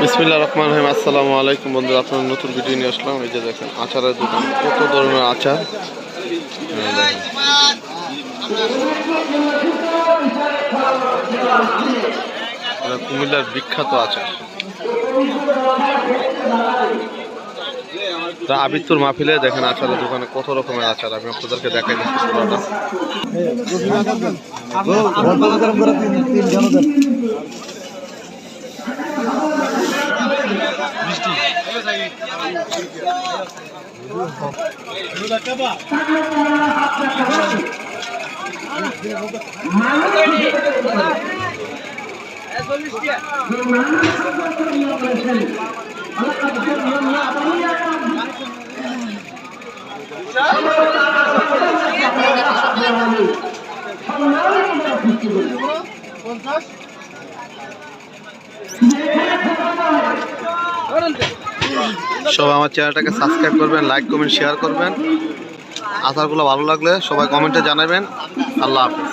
বিসমিল্লা রহমান রহিম আসসালামু আলাইকুম বন্ধুরা আপনার নতুন ভিডিও নিয়ে আসলাম এই যে দেখেন আচারের দোকান কত ধরনের আচার কুমিল্লার বিখ্যাত আচার তা আবিত্তুর মাহফিলে দেখেন আচারের দোকানে কত রকমের আচার আমি আপনাদেরকে দেখাই দিচ্ছি পঞ্চাশ সবাই আমার চ্যানেলটাকে সাবস্ক্রাইব করবেন লাইক কমেন্ট শেয়ার করবেন। আচারগুলো ভালো লাগলে সবাই কমেন্টে জানাবেন। আল্লাহ হাফিজ।